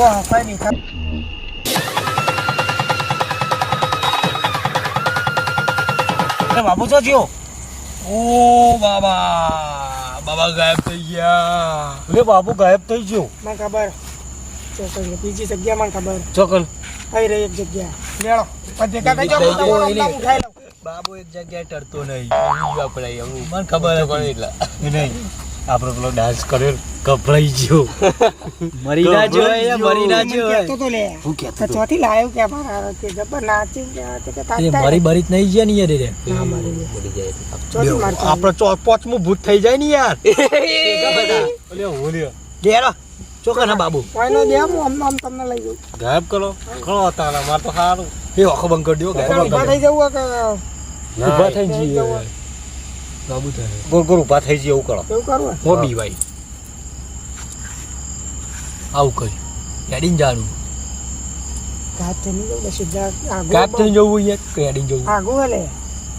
વાહ કઈ નહીં થાય. અરે બાબુ તો થયો ઓ બાબા બાબા ગાયબ થઈ ગયા અરે બાબુ ગાયબ થઈ ગયો મને ખબર ચોકડી બીજી જગ્યા મને ખબર ચોકલ કઈ રહી એક જગ્યા લેડો પછી ભેગા થઈ જાઓ, તમારું ઉઠાઈ લઉં. બાબુ એક જગ્યાએ ટરતો નહીં ગભરાઈ એવું મને ખબર એટલા નહીં આપણો પેલો ડાન્સ કર્યો ગભરાઈ ગયો. મરી ના જો મરી ના જો કેતો તો લે. હું કેતો તો. ચોથી લાયો કે મારા કે જબર નાચી કે તે કે એ મરી બરી જ નહીં જાય ને યાર રે ના મરી ગયા. ચોથી મારતા. આપણો ચો પોચમું ભૂત થઈ જાય ને યાર. ઓલે ઓલે ગેરો ચોકા ના બાબુ. કોઈનો દે હું આમ આમ તમને લઈ જઉં. ગાયબ કરો. ઘણો હતા માર તો સારું એ આખો બંધ કરી દો ગાયબ થઈ જવું કે ઊભા થઈ થઈ જઈએ બાબુ થાય. ગોળ ગોળ ઊભા થઈ જાય એવું કરો. એવું કરવું મોબી ભાઈ આવું કર્યું કેડીને જાણું. ઘાટ થઈ જવું ને સીધા આગુ જવું યાર કેડીને જવું. આગુ હલે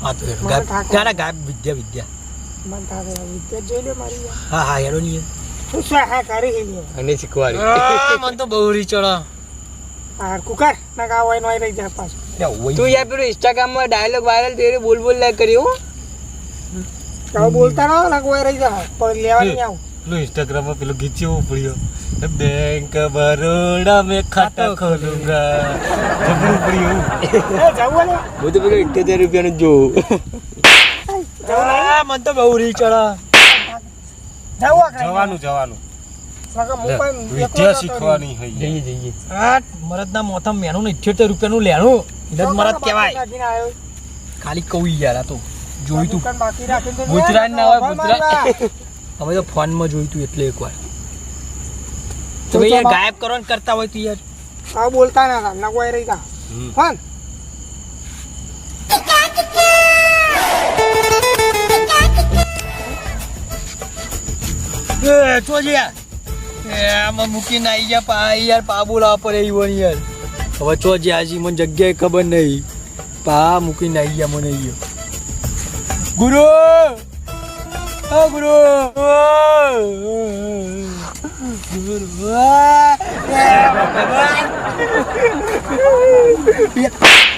હા તો હેડો મને ગાયબ થાક ક્યારે વિદ્યા વિદ્યા. મને તારે વિદ્યા જોઈ લે મારી હા હા હેડો નહીં. શું શું હા કરી હે અને શીખવાડી. મને તો બહુ રીચડા આ કુકર ના કા હોય નોય રહી જાય પાછું. તું યાર પેલું ઇન્સ્ટાગ્રામમાં ડાયલોગ વાયરલ થયો બોલ બોલ લાગ કર્યો બોલતા ના ના કોઈ રહી જા પણ લેવા નહીં આવું પેલું ઇન્સ્ટાગ્રામમાં પેલું ગીત જેવું પડ્યો બેંક બરોડા મે ખાતા ખોલુંગા જબરું પડ્યું એ જવું ને હું તો પેલું રૂપિયા નું જોઉં આ મન તો બહુ રીચડા જવાનું જવાનું વિદ્યા શીખવાની જઈએ જઈએ આ મરદના મોથમ મેનું ને 78 રૂપિયાનું લેણું એટલે જ રહું. મરદ કહેવાય ખાલી કહું યાર આ તો જોયું તું. દુકાન બાકી રાખીને તો ગુજરાત ના હોય ગુજરાત હવે તો ફોનમાં જોયું તું એટલે એકવાર તો તમે યાર ગાયબ કરવાનું કરતા હોય તો યાર. આ બોલતા ના હતા ના કોઈ રહી તા ફોન. મૂકીને આવી ગયા પા યાર પા બોલાવા પડે એવું યાર. હવે ચોજી હજી મને જગ્યાએ ખબર નહીં. પા મૂકીને આવી ગયા મને અહીંયા ગુરુ! ઓ ગુરુ!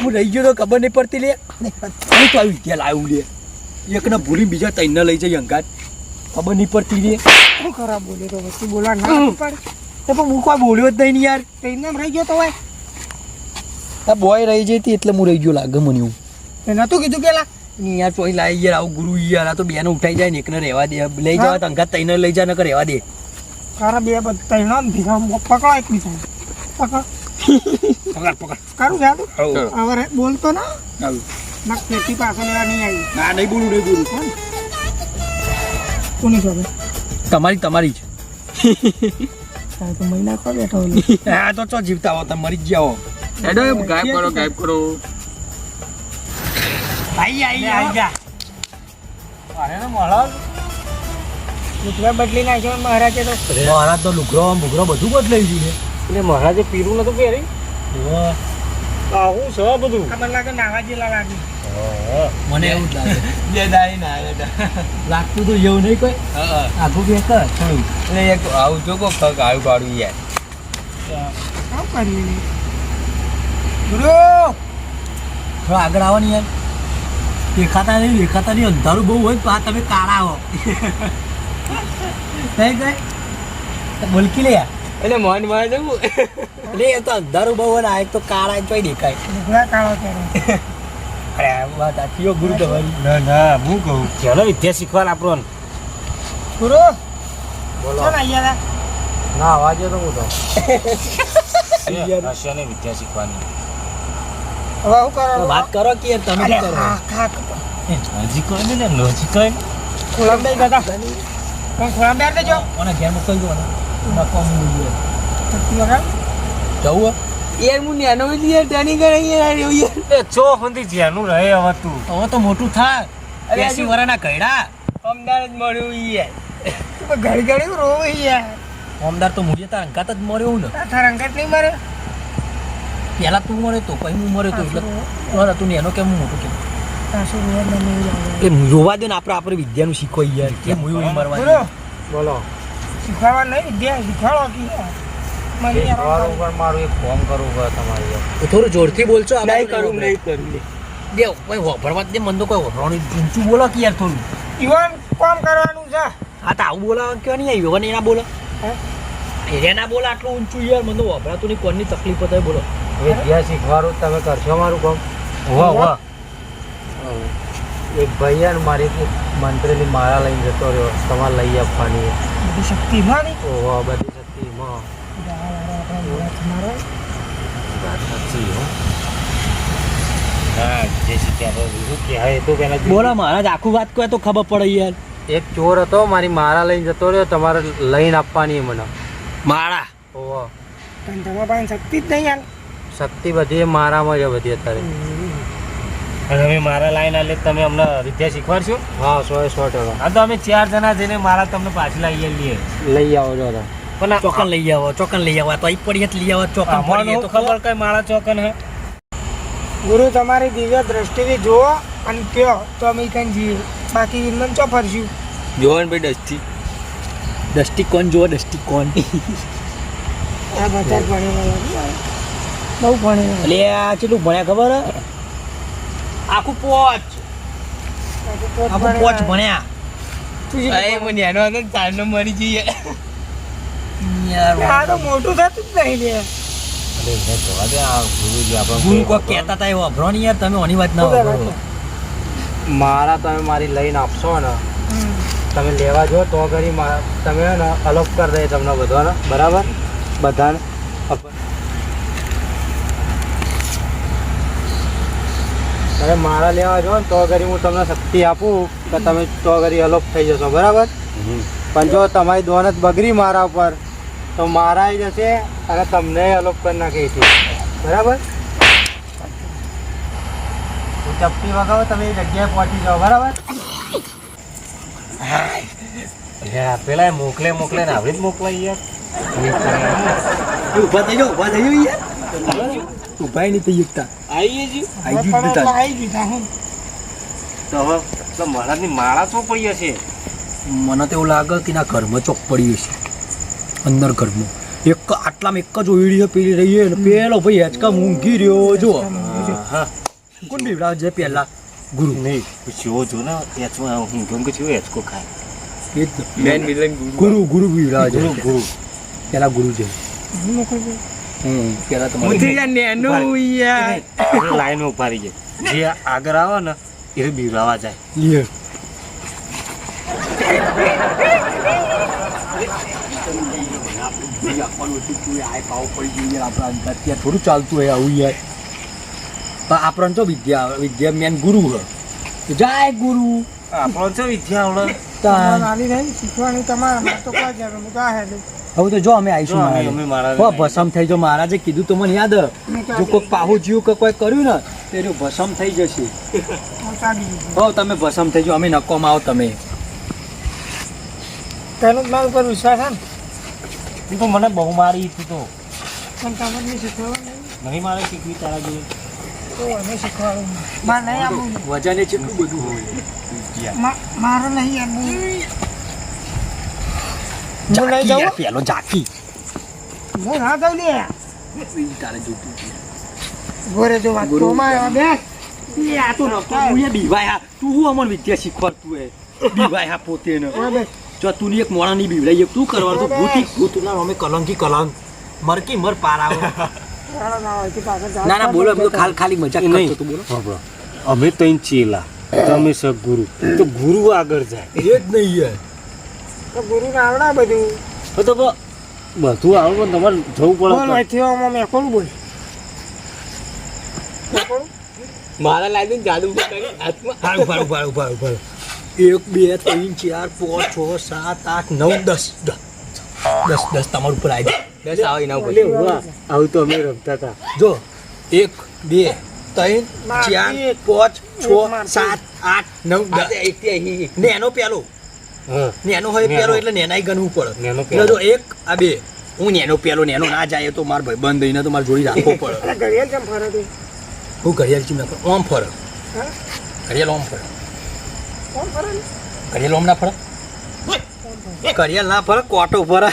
હું રહી ગયો તો ખબર નહીં પડતી લે. હું તો આવી ગયા લાવ્યું લે. એકને ભૂલી બીજા તઈને લઈ જઈ અંગાત. ખબર નહીં પડતી લે. શું ખરાબ બોલે તો વસ્તુ બોલવા ના પડે. તો પણ હું કોઈ બોલ્યો જ નહીં યાર. તો રહી ગયો તો હોય. આ બોય રહી જઈ હતી એટલે હું રહી ગયો લાગે મને એવું. એ નતું કીધું પેલા? યાર ચોઈ લાવી યાર આવું ગુરુ યાર આ તો બેને ઉઠાઈ જાય ને એકને રહેવા દે. લઈ જવા તો અંગાત તઈને લઈ જાય નકર રહેવા દે. કારા બે બધા ત્રણો ને ભેગા પકડો એક બીજા પકડ. પકડ પકડ. કરું આવું હવે બોલતો ના. ના ખેતી પાસે લેવા નહીં આવી. ના નહીં બોલું નહીં બોલું. કોની શોભે તમારી તમારી જ. તો મહિના કો બેઠો હા તો ચો જીવતા હો તમે મરી જ જાઓ એડો ગાયબ કરો ગાયબ કરો. આઈ ગયા આઈ ગયા અરે ને મળો લુગડા બદલી નાખ્યો મહારાજે તો. મહારાજ તો લુગરો બુગરો બધું બદલાઈ ગયું છે. એટલે મહારાજે પીરું નતું પહેરી આવું છે બધું. ખબર લાગે નાવા જેલા લાગે. મને એવું જ લાગે. બે દાઈ ના લાગતું તો એવું નહીં કોઈ? આખું કે કર થોડું. એટલે એક આવું જો કો ખક આવ્યું પાડું યાર. ગુરુ થોડા આગળ આવો ને યાર. દેખાતા નહીં દેખાતા નહીં અંધારું બહુ હોય તો આ તમે કાળા હો. નહીં કઈ બોલકી લે એટલે મનમાં જવું એટલે એ તો અંધારું બહુ હોય ને આ એક તો કાળા જ દેખાય. કાળો અરે વાત સાચી ગુરુ તમારી ના ના હું કહું. ચાલો વિદ્યા શીખવા આપણો. ગુરુ બોલો. ના અવાજે તો હું તો. વિદ્યા શીખવાની. હવે હું કરો વાત કરો કે તમે શું કરો? હા ખા નજીક હોય ને નજીક હોય. ને ખોલામ દઈ કોણ ખોલામ બેર દેજો કોને ઘેર મોકલી દો ને નકો મૂલ્ય જવું યાર હું નેનો યાર ટ્રેનિંગ કરે યાર યાર એ ચો રહે હવે તું. હવે તો મોટું થા. અરે એસી વરાના કઈડા અમદાવાદ જ મળ્યું યાર ઘડી ઘડી રોવે યાર ઓમદાર તો મુજે તાર અંકાત જ મળ્યું ને. તારા નહીં મારે પેલા તું મરે તો પછી હું મરે તો એટલે તું ને એનો કેમ હું મોટું કેમ એ જોવા દે ને આપણે આપણે વિદ્યાનું શીખો યાર કે હું એવું બોલો. મરવાનું બોલો. શીખવાડવા નહીં વિદ્યા શીખવાડો કે મારું એક ફોન કરવું તમારે. થોડું જોરથી બોલશો આ નહીં કરું નહીં કરું. દે કોઈ વભરવા દે મન તો કોઈ વભરવાની ઊંચું બોલો કે યાર થોડું. ઈવન કામ કરવાનું છે. આ તો આવું બોલાવા કયો નહીં આવ્યો? ને એના બોલો. હે? એને બોલ આટલું ઊંચું યાર મને તો નહીં કોની તકલીફ થાય બોલો. વિદ્યા શીખવાડો તમે કરશો મારું કામ? વાહ વાહ એક ભાઈ યાર મારી મંત્રીની માળા લઈને જતો રહ્યો તમારે લઈ આપવાની. બધી શક્તિ માં ઓહો બધી શક્તિ માં એ બોલો મહારાજ આખું વાત કહે તો ખબર પડે યાર. એક ચોર હતો મારી મારા લઈને જતો રહ્યો તમારે લઈને આપવાની મને. માળા. ઓહો. પણ તમારા પાસે શક્તિ જ નહીં યાર. શક્તિ બધી મારામાં છે બધી અત્યારે. અને અમે મારા લાઈન આલે તમે અમને વિદ્યા શીખવાડશો? હા સો એ સો ટકા. હા તો અમે ચાર જણા જઈને મારા તમને પાછી લાવી લઈએ લઈ આવો છો પણ ચોકન લઈ આવો ચોકન લઈ આવો. તો અહીં પડીએ લઈ આવો ચોકન પડીએ તો ખબર. કઈ મારા ચોકન હે? ગુરુ તમારી દિવ્ય દ્રષ્ટિથી જુઓ અને કયો. તો અમે કઈ જઈએ. બાકી એમને ચો ફરશું? જોવાનું ભાઈ ડસ્ટી દષ્ટિકોણ જુઓ દષ્ટિકોણ. આ બધા ભણેલા બહુ ભણેલા. એટલે આ કેટલું ભણ્યા ખબર? આખું પોચ. આખું પોચ ભણ્યા. અરે મને એનો હતો ને તારનો મરી જઈએ. આ તો મોટું થતું જ નહીં લે યાર મારા તમે મારી લઈને આપશો ને. તમે લેવા જો તો કરી તમે ને અલોપ કરી દઈએ તમને બધાને બરાબર? બધાને. અરે મારા લેવા જો ને તો કરી હું તમને શક્તિ આપું કે તમે તો કરી અલોપ થઈ જશો બરાબર? પણ જો તમારી દોન જ બગડી મારા ઉપર તો મારા જશે અને તમને અલોપ કરી નાખે છે. બરાબર? ચપ્પી વગાવો તમે જગ્યાએ પહોંચી જાઓ બરાબર? પેલા મોકલે મોકલે ને આવી જ મોકલાય યાર. ઊભા થઈ જાઓ ઊભા થઈ જાઓ યાર. ઊભા નહીં થઈ શકતા. આવી જ આવી જ આવી ગયું હું. તો હવે તો મહારાજની માળા શું પડી હશે? મને તો એવું લાગે કે ના ઘરમાં ચોક પડી હશે. અંદર ઘરમાં. એક આટલામાં એક જ ઓઈડી છે પેલી રહી છે પેલો ભાઈ હેચકા ઊંઘી રહ્યો જો હા. કોણ બીવડાવે છે પહેલા? ગુરુ. નહીં જો જો ને એચમાં હું કે છું એચકો ખાય. એ ગુરુ. ગુરુ ગુરુ બીવડાવે ગુરુ છે. ગુરુ. પહેલા ગુરુ છે? હું તમારે લાઈન ઊભા જાય. જે આગળ આવે ને એ બીવડાવા જાય. થોડું ચાલતું હોય આવું યાર. પણ આપણને તો વિદ્યા વિદ્યા મેન ગુરુ હ. જાય ગુરુ. આપણો છે વિદ્યા આવડે. નાની નહીં શીખવાની તમારે તો કોઈ જરૂર હું તો આ હવે તો જો અમે આવીશું હો, ભસમ થઈ જો મહારાજે કીધું તો મને યાદ જો કોઈ પાહુ જીવ કે કોઈ કર્યું ને તો એનું ભસમ થઈ જશે. હું તમે ભસમ થઈ જાઓ અમે નકોમાં આવો તમે. તેનું જ મારા ઉપર વિશ્વાસ છે ને? તું તો મને બહુ મારી હતી તો. પણ તમે શીખવા નહીં. નહીં મારે શીખવી તારા જેવી. વજન એ કેટલું બધું હોય? મારે નહીં આપવું પેલો ઝાંકી હું ના દઉં લે. તારે જોતું ગોરે જો વાત ગુરુ. તો બે? એ આ તો નતો હું એ બીવાય તું હું અમન વિદ્યા શીખવાડતું હે બીવાય હા પોતે ને જો તું ની એક મોણા ની બીવડાઈ એક તું કરવાનું તો ભૂતી ના અમે કલંકી કલંક મરકી મર પાર આવે ના. ના બોલો એમ ખાલી ખાલી મજાક નહીં. કરતો તો બોલો. અમે તો ચેલા તમે સદગુરુ તો ગુરુ. આગળ જાય. એ જ નહીં યાર તો ગુરુ ને આવડા બધું. તો બધું આવે પણ તમારે જવું પડે મેં કોણ બોલ. મારા લાવી જાદુ હાથમાં. ઊભા ઊભા ઊભા ઊભા. એક બે ત્રણ ચાર પાંચ છ સાત આઠ નવ દસ દસ. દસ દસ તમારું ઉપર આવી જાય દસ આવે એના ઉપર. આવું તો અમે રમતા હતા. જો એક બે ત્રણ ચાર પાંચ છ સાત આઠ નવ દસ. નેનો પેલો. નેનો હોય પેલો એટલે નેનાય ગણવું પડે. નેનો એટલે જો એક આ બે. હું નેનો પેલો નેનો ના જાય તો મારો ભાઈ બંધ થઈને તો મારે જોડી રાખવો પડે. ઘડિયાળ કેમ ફરે હું ઘડિયાળ ચીમ કરું ઓમ ફરે. હા? ઘડિયાળ ઓમ ફરે. ઓમ ફરે ને? ઘડિયાળ ઓમ ના ફરે? ઘડિયાળ ના પર કોટો પર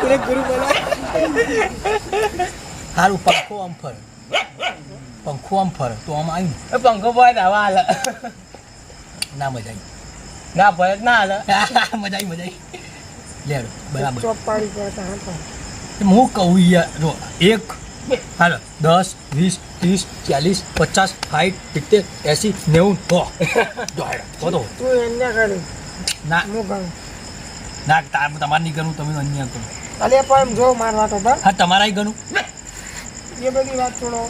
તને ગુરુ બોલા. હારું પંખો આમ ફર. પંખો આમ ફર તો આમ આવ્યું એ પંખો પર હવા હાલે. ના મજા ના ભરત ના હાલ. મજા આવી મજા આવી. લેડો બરાબર. હું કહું યાર જો એક હાલો દસ વીસ ત્રીસ ચાલીસ પચાસ સાઠ સિત્તેર એંસી નેવું સો જો તું. એને કરી. ના. હું કરું? ના તાર તમારે નહીં કરું તમે અન્ય કરો. અલે પણ જો મારવા વાતો બર હા તમારા ગણું એ બધી વાત છોડો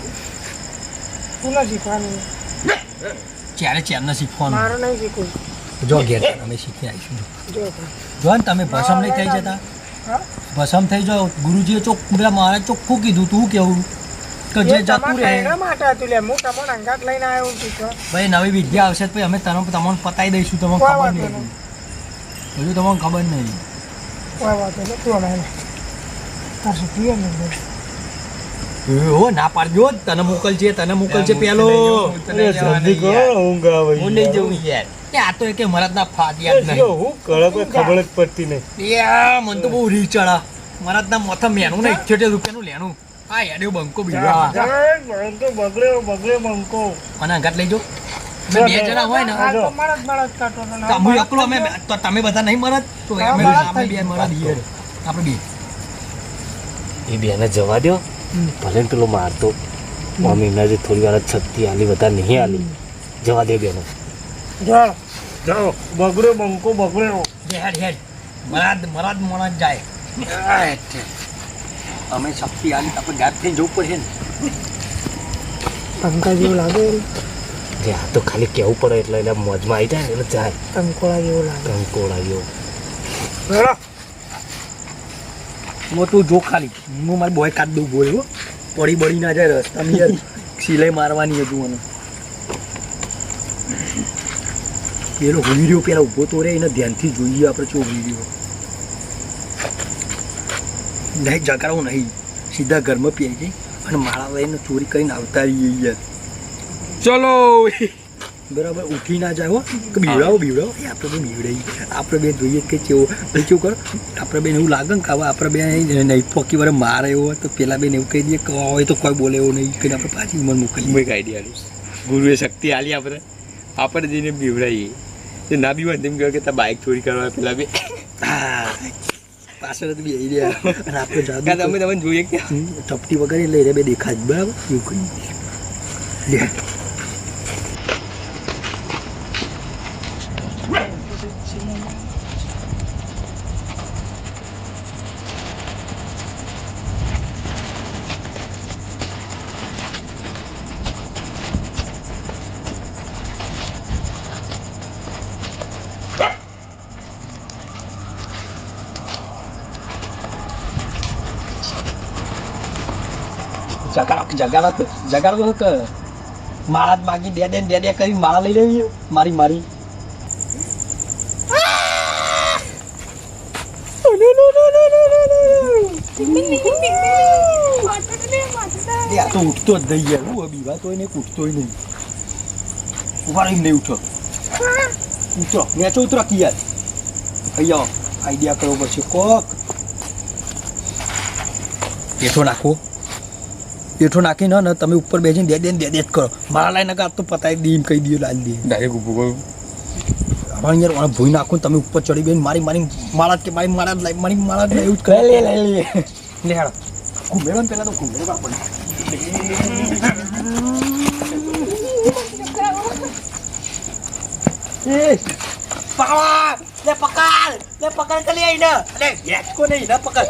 તું ન શીખવાનું. ક્યારે ચેમ ચારને શીખવાનું. મારે નહીં શીખવું. જો ઘેર અમે શીખી આવીશું. જો જો. ને તમે ભસમ નહીં થઈ જતા. ભસમ થઈ જાવ ગુરુજીએ ચોખ્ખું પેલા મારે ચોખ્ખું કીધું તું કેવું? કે જે જતું રહે. માટે હતું લે હું તમને અંગાત લઈને આવ્યો છું ભાઈ નવી વિદ્યા આવશે તો અમે તમને તમને પતાવી દઈશું તમને ખબર નહીં. હજુ તમને ખબર નહીં. કોઈ વાત નહીં તું અમે તાર શીખવી નહીં ઓ ના પાડજો તને મોકલજે તને મોકલજે પેલો. હું નહીં જવું યાર. એ આ તો કે મરદના ફાટ્યા જ નહીં. હું કળક ખબર જ? પડતી નહીં. યા મન તો બહુ રીચડા મરદના મોથા મેનું ને ઇઠ્યોતેર રૂપિયાનું લેનું હા યાડ્યો બંકો બીજા. બંકો બગડ્યો બગડ્યો બંકો. અને અંગાત લઈ જો. બે જણા હોય ને. આ તો મારા જ મારા જ કાઢતો હતો ને તો હું એકલો અમે તો તમે બધા નહીં મરદ? તો અમે અમે બે મરદ ઈએ આપણે બે. એ બેને જવા દો ભલે ને પેલો મારતો. મમ્મીને જે થોડી વાર શક્તિ આલી બધા નહીં આલી. જવા દે બેનો. જાઓ જાઓ. બગડ્યો બંકો બગડ્યો જે હેડ હેડ. મરાદ મરાદ મોણા જાય. અમે શક્તિ આલી તો આપણે ગાયબ થઈને જવું પડશે ને. પંખા જેવું લાગે આ તો ખાલી કહેવું પડે એટલે એટલે મોજમાં આવી જાય એટલે જાય. કંકોળા જેવો લાગે. કંકોળા જેવો. હું તું જો ખાલી. હું મારી બોય કાઢ દઉં બોય પડી બળી ના જાય રસ્તામાં સિલાઈ મારવાની હતું મને. પેલો વીડિયો પેલા ઊભો તો રે એને ધ્યાનથી જોઈએ આપણે ચો વીડિયો. નહીં જગાડવો નહીં. સીધા ઘરમાં પી જઈ અને માળા લઈને ચોરી કરીને આવતા રહીએ યાર. ચલો. બરાબર ઉઠી ના જાય હો. કે બીવડાવો બીવડાવો. એ આપણે બે બીવડાવી આપણે બે જોઈએ કે કેવો. પછી કેવું કરો? આપણે બેન એવું લાગે ને કે હવે આપણે બે નહીં પોકી વારે મારે એવો તો પેલા બેન એવું કહી દઈએ કે હોય તો કોઈ બોલે એવું નહીં કહીને આપણે પાછી મન મોકલી એક આઈડિયા ગુરુએ શક્તિ આલી આપણે. આપણે જઈને બીવડાવીએ તે ના બી હોય તેમ કહેવાય કે તાર બાઇક ચોરી કરવા પેલા બી. પાછળ તો બી આવી રહ્યા. અને આપણે જાદુ અમે તમે તમને જોઈએ કે? ટપટી ચપટી વગર લઈ રહ્યા બે દેખાય બરાબર? એવું કહી જગાડો જગાડો કે માળા જ માગી દે દે દે દે કરી માળા લઈ લેવી મારી મારી. આ તો ઉઠતો જ નહીં યાર. હું બીવા તો નહીં ઉઠતો નહીં. ઊભા રહીને નહીં ઉઠો. ઉતરો. મેચો ઉતરો કિયાર અહીંયા આઈડિયા કરવો પડશે કોક. પેઠો નાખો. પેઠો નાખી ને તમે ઉપર બેસીને દે દે દે દે જ કરો. મારા લાઈને કાં તો પતાવી દઈએ કહી દઈએ લાલ દઈએ ડાયરેક્ટ ઊભું કરું પણ યાર મને ભૂઈ નાખું તમે ઉપર ચડી બેન મારી મારી મારા કે મારી મારા લાઈ મારી મારા જ એવું જ કરે. લે લે લે લે. હાડો ઘૂમેડો ને પહેલાં તો ઘૂમેડો આપણને એ પાવા લે પકડ લે પકડ કે લે આઈને અરે હેચકો નહીં ને પકડ.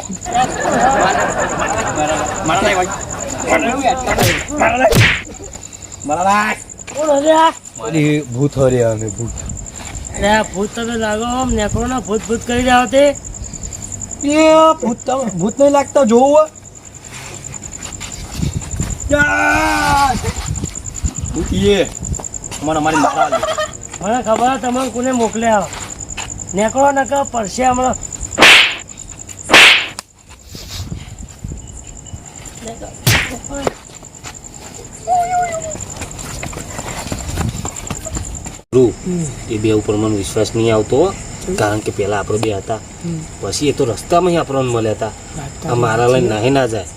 મારા લાઈ ભાઈ ભૂત ભૂત કરી રહ્યા ભૂત નહીં લાગતા જોવું ભૂતીએ મને મને ખબર તમે કોને મોકલ્યા નેકરો નકા પડશે હમણાં એ બે ઉપર મને વિશ્વાસ નહીં આવતો કારણ કે પેલા આપણે બે હતા. પછી એ તો રસ્તામાં જ આપણને મળ્યા હતા. આ મારા લઈને નાહી ના જાય.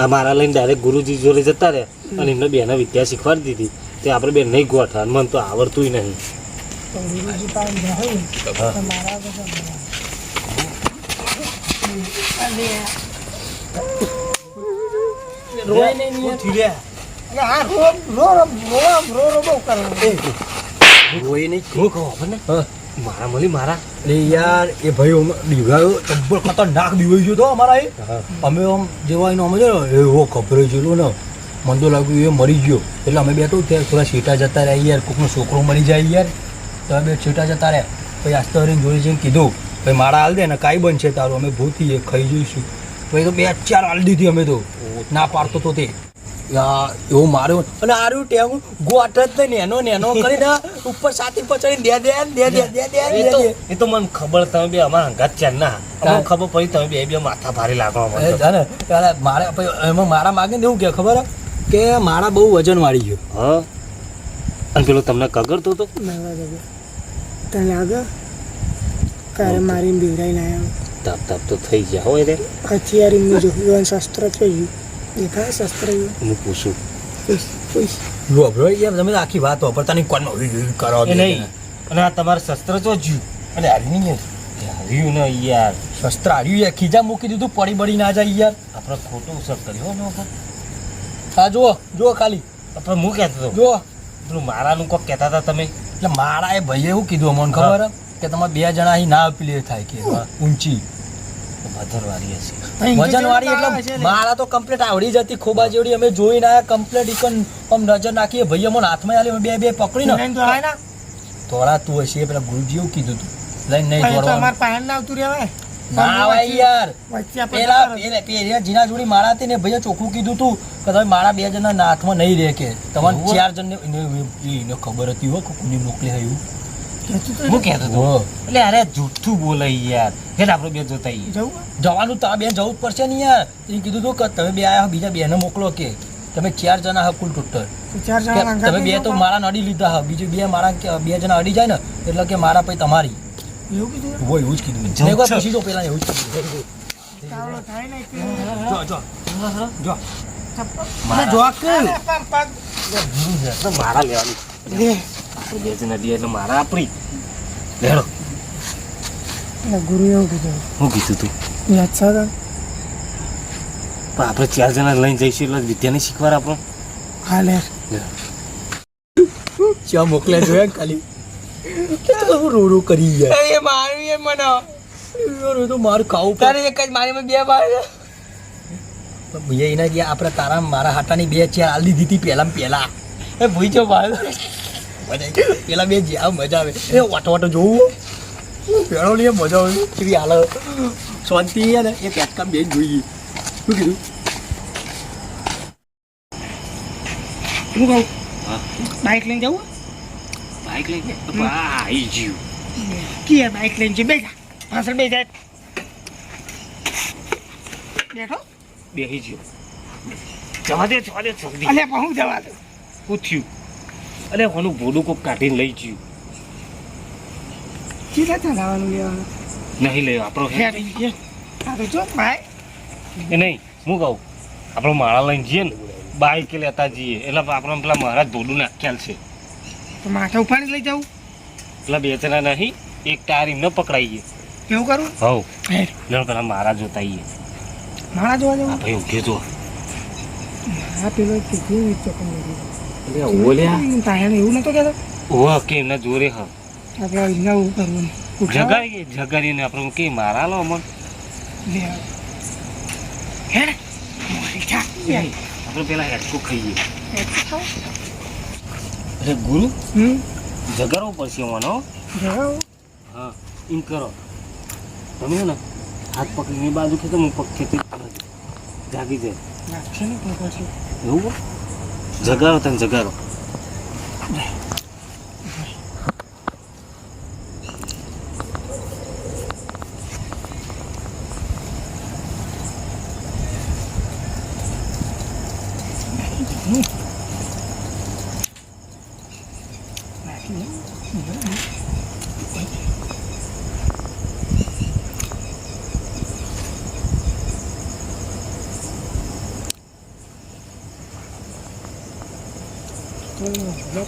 આ મારા લઈને ડાયરેક્ટ ગુરુજી જોડે જતા રહ્યા. અને એમને બેના વિદ્યા શીખવાડી દીધી. તે આપણે બે નહીં ગોઠા મને તો આવડતું નહીં. તો રોય નહીં યાર. એટલે આ રો રો રો રો રો રો બહુ કરવાનું. રોય નહીં હું કહું આપણને મારા મળી મારા. અરે યાર એ ભાઈ અમે તબ્બલ ખતરનાક દીવાઈ ગયો તો અમારા એ. અમે આમ જેવા એનો અમે એવો ખભરાઈ ગયેલો ને. મને તો લાગ્યું એ મરી ગયો. એટલે અમે બેઠો ત્યાં થોડા છેટા જતા રહ્યા યાર. કોકનો છોકરો મરી જાય યાર. તો અમે બે છેટા જતા રહ્યા. પછી આસ્તે હરીને જોડે જઈને કીધું ભાઈ મારા હાલ દે ને કાંઈ બનશે તારું. અમે ભૂતી ખાઈ જઈશું. પછી તો બે ચાર હાલ દીધી અમે તો. ના પાડતો તો તે. એવો માર્યો. અને આર્યું ટેમ ગોટ જ નહીં નેનો નેનો કરીને ઉપર સાથી પચાડીને દે દે દે દે દે દે એ તો દે. એ તો મને ખબર તમે બે અમારા હંગાત ચાર ના અમને ખબર પડી તમે બે બે માથા ભારે લાગવા પેલા મારે એમાં મારા માગે ને એવું કે ખબર કે મારા બહુ વજન વાળી ગયો હા? અને પેલો તમને કગરતો તો. તને લાગે? કારે મારીને બીવડાઈને આવ્યા તાપ તાપ તો થઈ ગયા હોય રે હથિયાર એમનું જોયું શસ્ત્ર જોયું દેખાય શસ્ત્ર જોયું હું પૂછું. લો બ્રો યાર તમે આખી વાત વાપરતા નહીં કોણ કરો નહીં અને આ તમારું શસ્ત્ર જો જ્યું અને હાર્યું નહીં રહ્યું ને યાર શસ્ત્ર હાર્યું યાર ખીજા મૂકી દીધું પડી બળી ના જાય યાર આપણે ખોટું ઉસર કર્યો ને વખત હા જુઓ જુઓ ખાલી આપણે હું કહેતો હતો જુઓ પેલું મારાનું કોક કહેતા હતા તમે એટલે મારા એ ભાઈએ એવું કીધું અમને ખબર હે? કે તમારે બે જણા અહીં ના પેલી થાય કે ઊંચી. ભદ્રવાળી હશે. વજનવાળી એટલે મારા તો કમ્પ્લેટ આવડી જતી ખોબા જેવડી. અમે જોઈને આયા કમ્પ્લેટ ઇકન આમ નજર નાખીએ. ભાઈ અમને હાથમાં આલી બે બે પકડીને. લઈને ને. તોડા તું હશે પેલા ગુરુજી એવું કીધું તું. લઈને નહીં દોડવાનું. અમારે પાયલ ના આવતું રહેવાય. ના યાર. પેલા પેલા પેલા જીના જોડી મારા હતી ને ભાઈએ ચોખ્ખું કીધું તું કે તમે મારા બે જણા હાથમાં નહીં રહે કે. તમારે ચાર જણને એને એને ખબર હતી હો કોની મોકલી આવ્યું હું કહેતો હતો. એટલે અરે જૂઠું બોલે યાર. ઘેર આપણું બે જોતા જવું? જવાનું તારા બેન જવું જ પડશે ને યાર. એ કીધું તું કે તમે બે આવ્યા બીજા બેને મોકલો કે. તમે ચાર જણા હા કુલ ટોટલ તો ચાર કે જણા તમે બે તો મારા અડી લીધા હા. બીજું બે મારા બે જણા અડી જાય ને એટલે કે મારા પછી તમારી. એવું કીધું હોય એવું જ કીધું. મેં પૂછી જો પેલા એવું જ કીધું. જો જો. મારા લેવાની. લે. આપણે બે જણા લઈએ એટલે મારા આપણી લેડો. ગુરુ એવું કીધું? હું કીધું તું? યાદ છે પણ આપણે ચાર જણા લઈને જઈશું એટલે વિદ્યાને શીખવાડ આપણો. હા લે. ચા મોકલ્યા જોયા ખાલી. તો રો રો કરી ગયા. એ મારું એ મને. તો મારું ખાવું પડે. તારે એક જ મારી માં બે બાર પણ ભૈયા એના ગયા આપણે તારા મારા હાટાની બે ચેર આલી દીધી હતી પહેલા પહેલા. એ ભૂઈ જો મારે મજા આવી. પેલા બે જ્યાં મજા આવે એ વાટો વાટો જોવું પેલો લઈએ મજા આવે કેવી હાલ શાંતિ છે ને એ પેટકામ બે જોઈએ શું કીધું હું કહું હા. બાઇક લઈને જવું બાઈક લઈને આવી ગયું કે બાઇક લઈને જઈ બેજા પાછળ બે જાય બેઠો બેસી ગયો જવા દે જવા દે જલ્દી અલ્યા પણ હું જવા દઉં શું થયું અરે કોનું ભોડું કોક કાઢીને લઈ ગયું. સીધા ચલાવવાનું લેવાનું? નહીં લેવા આપણો હેડ આ તો જો ભાઈ. એ નહીં હું કહું આપણો માળા લઈને જઈએ ને બાઈક લેતા જઈએ. એટલે આપણે પેલા મહારાજ ભોડું નાખ્યાલ છે. તો માથે ઉપાડી લઈ જાઉં? એટલે બે જણા નહીં એક ટાયર એમને પકડાઈએ. એવું કરું? હવ લેણ પેલા મારા જોતા આવીએ મારા જોવા જવું ભાઈ જો. પેલો ચોકન ઓલ્યા એવું નતો કહેતો? ઓહ કે એમના જોરે હ. આપણે એમને એવું કરવું આપણે કે મારા લો અમન લે આપણે પેલા હેડકો ખાઈએ. અરે ગુરુ હમ? જગાડવો પડશે મને. હા. એમ કરો. તમે ને હાથ પકડીને બાજુ ખેતો હું પગ ખેતી જાગી જાય એવું? જગાડો તને જગાડો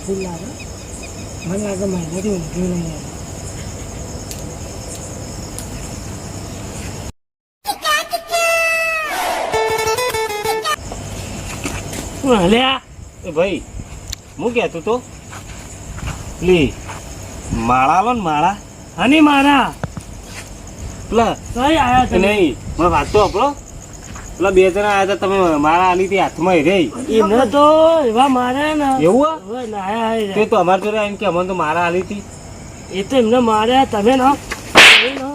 ફૂલ લાગે મને લાગે મહિનાથી ઊંઘ્યું નહીં આવે. હલ્યા? ભાઈ હું કહેતો તો પ્લી માળા લો ને માળા. હની મારા. પેલા કઈ આયા નહીં મને વાત તો આપણો. પેલા બે જણા આવ્યા હતા તમે મારા આલી હતી હાથમાં રહી. એમને તો એવા માર્યા ને. એવું? નાયા તે તો અમારે જોડે એમ કે અમને તો મારા આલી હતી એ તો એમને માર્યા તમે ના. તમે ના.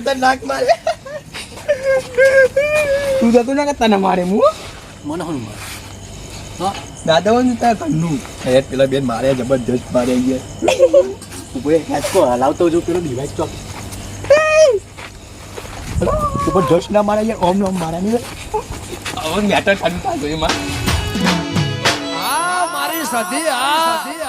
ખતરનાક મારે. તું જતો ના કે તને મારે હું મને હું મારે? દાદા હોય ને તાર ઘરનું. એ પેલા બેન મારે જબરજસ્ત મારે અહીંયા. ઉપર ખેંચકો હલાવતો જો પેલો ડિવાઇસ ચોક. જોશ ના મારે યાર ઓમ ઓમ મારે નહીં. હવે મેટર ખાલી થાય એમાં. આ મારી સધી આ.